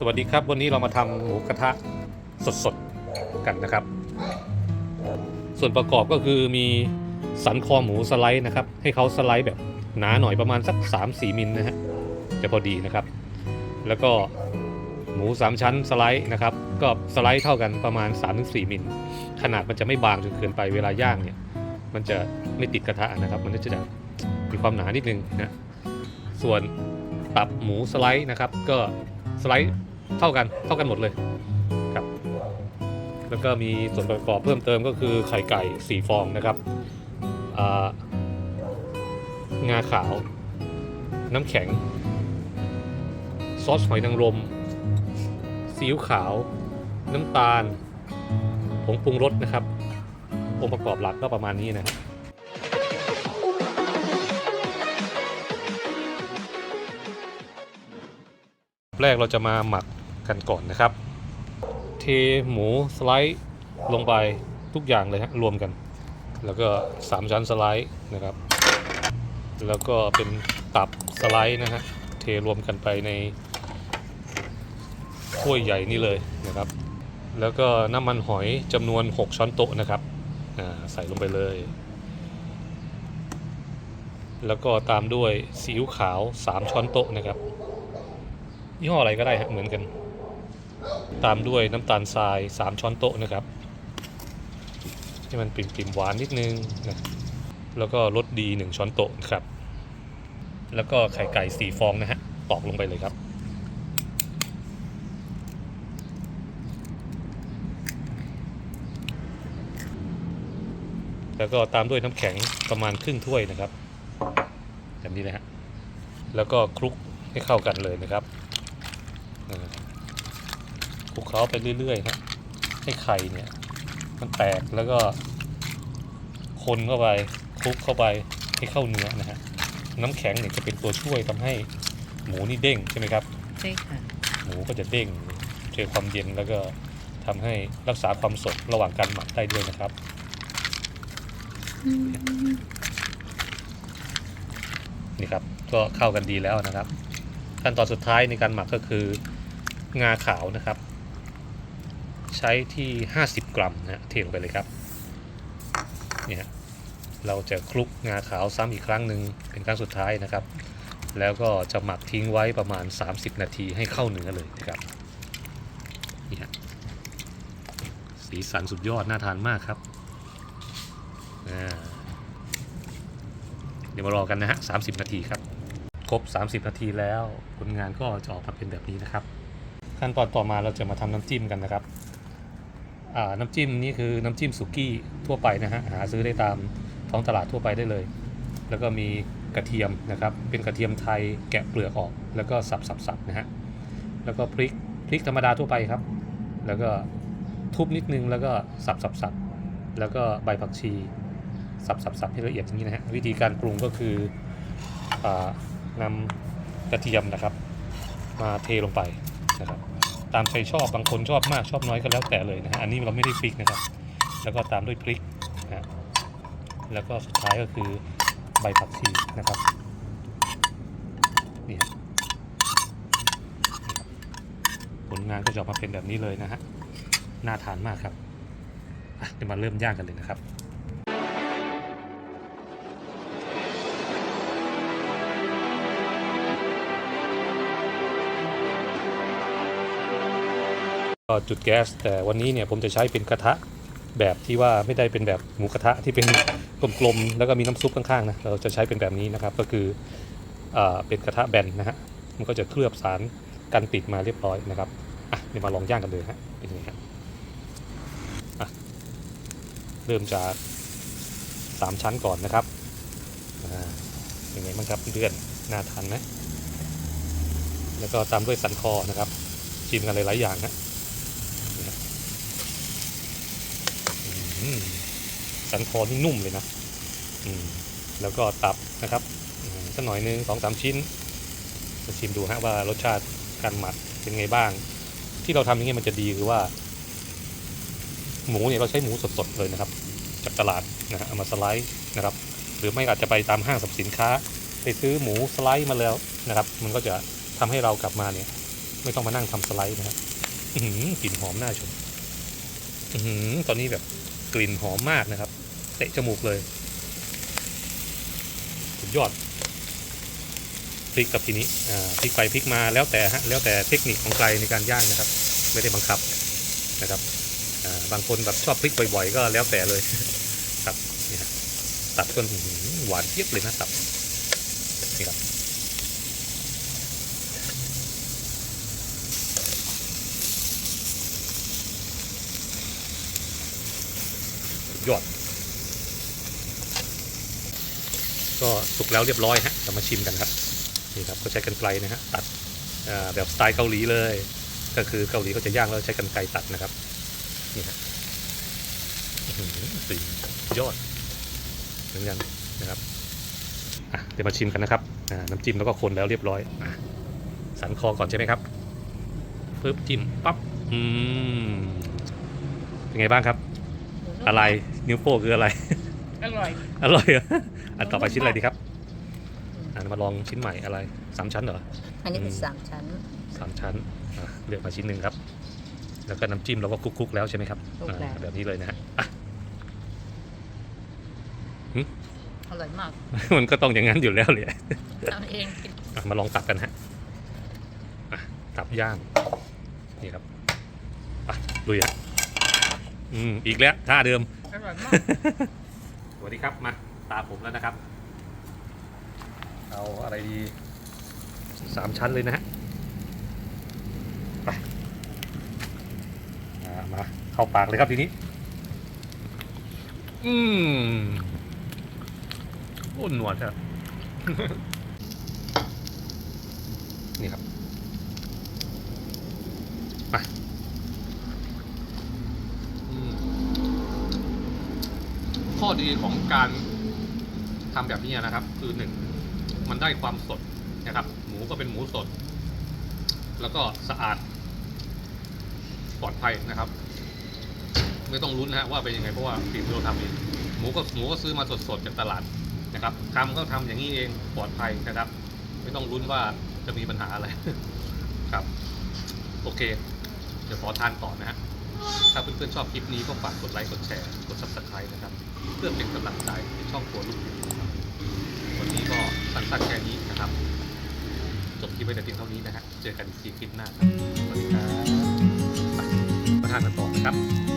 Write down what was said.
สวัสดีครับ วันนี้เรามาทำหมูกระทะสดๆกันนะครับ ส่วนประกอบก็คือมีสันคอหมูสไลด์นะครับ ให้เขาสไลด์แบบหนาหน่อยประมาณสัก 3-4มิลนะฮะจะพอดีนะครับ แล้วก็หมู 3 ชั้นสไลด์นะครับ ก็สไลด์เท่ากันประมาณ 3-4มิลขนาดมันจะไม่บางจนเกินไปเวลาย่างเนี่ย มันจะไม่ติดกระทะนะครับ มันก็จะมีความหนานิดนึงนะส่วนตับหมูสไลด์นะครับก็สไลด์ เท่ากันเท่ากันหมดเลยครับ แล้วก็มีส่วนประกอบเพิ่มเติมก็คือไข่ไก่ 4 ฟองนะครับงาขาว น้ำแข็ง ซอสหอยนางรมซีอิ๊วขาว น้ำตาลผงปรุงรสนะครับ องค์ประกอบหลักก็ประมาณนี้นะครับแรกเราจะมาหมัก กันก่อนนะครับ เทหมูสไลด์ลงไปทุกอย่างเลยฮะรวมกัน แล้วก็ 3 ชั้นสไลด์นะครับ แล้วก็เป็นตับสไลด์นะฮะเทรวมกันไปในถ้วยใหญ่นี่เลยนะครับ แล้วก็น้ำมันหอยจำนวน 6 ช้อนโต๊ะนะครับใส่ลงไปเลย แล้วก็ตามด้วยซีอิ๊วขาว 3 ช้อนโต๊ะนะครับยี่ห้ออะไรก็ได้ฮะเหมือนกัน ตามด้วยน้ำตาลทราย 3 ช้อนโต๊ะนะครับ ให้มันปิ่มๆหวานนิดนึงนะแล้วก็รสดี 1 ช้อนโต๊ะนะครับ แล้วก็ไข่ไก่ 4 ฟองนะฮะตอกลงไปเลยครับ แล้วก็ตามด้วยน้ำแข็งประมาณครึ่งถ้วยนะครับแบบนี้นะฮะแล้วก็คลุกให้เข้ากันเลยนะครับ อ่าคลุกเคล้าไปเรื่อยๆนะให้ไข่เนี่ย มันแตกแล้วก็ คนเข้าไปคลุกเข้าไปให้เข้าเนื้อนะฮะน้ำแข็งเนี่ยจะเป็นตัวช่วยทำให้หมูนี่เด้งใช่ไหมครับใช่ค่ะหมูก็จะเด้งเจอความเย็นแล้วก็ทำให้รักษาความสดระหว่างการหมักได้ด้วยนะครับนี่ครับก็เข้ากันดีแล้วนะครับ ขั้นตอนสุดท้ายในการหมักก็คืองาขาวนะครับ ใช้ที่ 50 กรัมนะฮะเทลงไปเลยครับเนี่ยเราจะคลุกงาขาวซ้ำอีกครั้งหนึ่งเป็นครั้งสุดท้ายนะครับ แล้วก็จะหมักทิ้งไว้ประมาณ 30 นาทีให้เข้าเนื้อเลยนะครับนี่ฮะสีสันสุดยอดน่าทานมากครับเดี๋ยวมารอกันนะฮะ30 นาทีครับ ครบ 30 นาทีแล้วผลงานก็จะออกมาเป็นแบบนี้นะครับ ขั้นตอนต่อมาเราจะมาทำน้ำจิ้มกันนะครับ น้ำจิ้มนี่คือน้ำจิ้มสุกี้ทั่วไปนะฮะหาซื้อได้ตามท้องตลาดทั่วไปได้เลย แล้วก็มีกระเทียมนะครับ เป็นกระเทียมไทยแกะเปลือกออก แล้วก็สับสับสับนะฮะแล้วก็พริกพริกธรรมดาทั่วไปครับ แล้วก็ทุบนิดนึงแล้วก็สับสับสับแล้วก็ใบผักชีสับสับสับให้ละเอียดอย่างนี้นะฮะวิธีการปรุงก็คืออนำกระเทียมนะครับ มาเทลงไปนะครับ ตามใจชอบบางคนชอบมากชอบน้อยก็แล้วแต่เลยนะฮะอันนี้เราไม่ได้ฟิกนะครับ แล้วก็ตามด้วยพริกนะฮะแล้วก็สุดท้ายก็คือใบผักชีนะครับนี่ผลงานก็จะออกมาเป็นแบบนี้เลยนะฮะน่าทานมากครับอะเดี๋ยวมาเริ่มย่างกันเลยนะครับ ก็จุดแก๊ส แต่วันนี้เนี่ยผมจะใช้เป็นกระทะแบบที่ว่าไม่ได้เป็นแบบหมูกระทะที่เป็นกลมๆแล้วก็มีน้ำซุปข้างๆนะเราจะใช้เป็นแบบนี้นะครับก็คืออ่าเป็นกระทะแบนนะฮะมันก็จะเคลือบสารกันติดมาเรียบร้อยนะครับอะเดี๋ยวมาลองย่างกันเลยฮะเป็นยังไงครับอะเริ่มจากสามชั้นก่อนนะครับอ่าเป็นไงบ้างครับเพื่อนน่าทานไหมแล้วก็ตามด้วยสันคอนะครับชิมกันหลายๆอย่างนะ อืม สันคอนี่นุ่มเลยนะแล้วก็ตับนะครับสักหน่อยหนึงสองสามชิ้นมาชิมดูฮะว่ารสชาติการหมักเป็นไงบ้าง ที่เราทำอย่างนี้ยมันจะดีคือว่า หมูเนี่ยเราใช้หมูสดๆเลยนะครับ จากตลาดนะฮะเอามาสไลด์นะครับ หรือไม่อาจจะไปตามห้างสรรพสินค้า ไปซื้อหมูสไลด์มาแล้วนะครับ มันก็จะทำให้เรากลับมาเนี่ย ไม่ต้องมานั่งทำสไลด์นะครับอื้อหือกลิ่นหอมน่าชมหือตอนนี้แบบ กลิ่นหอมมากนะครับ เตะจมูกเลยสุดยอดพลิกกับทีนี้พลิกไปพลิกมาแล้วแต่ฮะแล้วแต่เทคนิคของใครในการย่างนะครับ ไม่ได้บังคับนะครับบางคนแบบชอบพลิกบ่อยๆ ก็แล้วแต่เลยครับนี่ฮะตัดจนอื้อหือหวานเจี๊ยบเลยนะตับนี่ครับ สุด ยอด ก็สุกแล้วเรียบร้อยฮะเรามาชิมกันครับนี่ครับก็ใช้กันไกลนะฮะตัดแบบสไตล์เกาหลีเลย ก็คือเกาหลีเขาจะย่างแล้วใช้กันไกลตัดนะครับนี่ฮะสียอดเหมือนกันนะครับเดี๋ยวมาชิมกันนะครับน้ำจิ้มแล้วก็คนแล้วเรียบร้อยสันคอก่อนใช่ไหมครับปึ๊บจิ้มปั๊บอืมเป็นไงบ้างครับ อะไรนิ้วโป้งคืออะไร อร่อยอร่อยเหรออันต่อไปชิ้นอะไรดีครับอ่ามาลองชิ้นใหม่อะไรสามชั้นเหรออันนี้เป็นอืมสามชั้นสามชั้นอะเลือกมาชิ้นหนึ่งครับ แล้วก็น้ำจิ้มเราก็คลุกๆแล้วใช่ไหมครับคลุกแล้ว อ่าแบบนี้เลยนะฮะอะ อร่อยมากมันก็ต้องอย่างนั้นอยู่แล้วเลยทำเองกินอะมาลองตับกันฮะอะตับย่างนี่ครับอะลุยอะ อืมอีกแล้วท่าเดิม อร่อยมากสวัสดีครับมาตาผมแล้วนะครับ เอาอะไรดีสามชั้นเลยนะฮะไปอ่ามาเข้าปากเลยครับทีนี้ อืมโอ้หนวดครับนี่ครับไปอืม ข้อดีของการทำแบบนี้นะครับ คือหนึ่งมันได้ความสดนะครับ หมูก็เป็นหมูสด แล้วก็สะอาด ปลอดภัยนะครับ ไม่ต้องลุ้นนะฮะว่าเป็นยังไงเพราะว่าฝีมือเราทำเองหมูก็หมูก็ซื้อมาสดๆจากตลาดนะครับทำก็ทำอย่างนี้เองปลอดภัยนะครับ ไม่ต้องลุ้นว่าจะมีปัญหาอะไรครับ โอเค เดี๋ยวขอทานต่อนะฮะ ถ้าเพื่อนๆชอบคลิปนี้ก็ฝากกดไลค์กดแชร์กด subscribe นะครับ เพื่อเป็นกำลังใจในช่องครัวลูกหมูนะครับวันนี้ก็สั้นๆแค่นี้นะครับ จบคลิปไว้แต่เพียงเท่านี้นะฮะเจอกันอีกทีคลิปหน้าครับสวัสดีครับปมาทานกันต่อนะครับ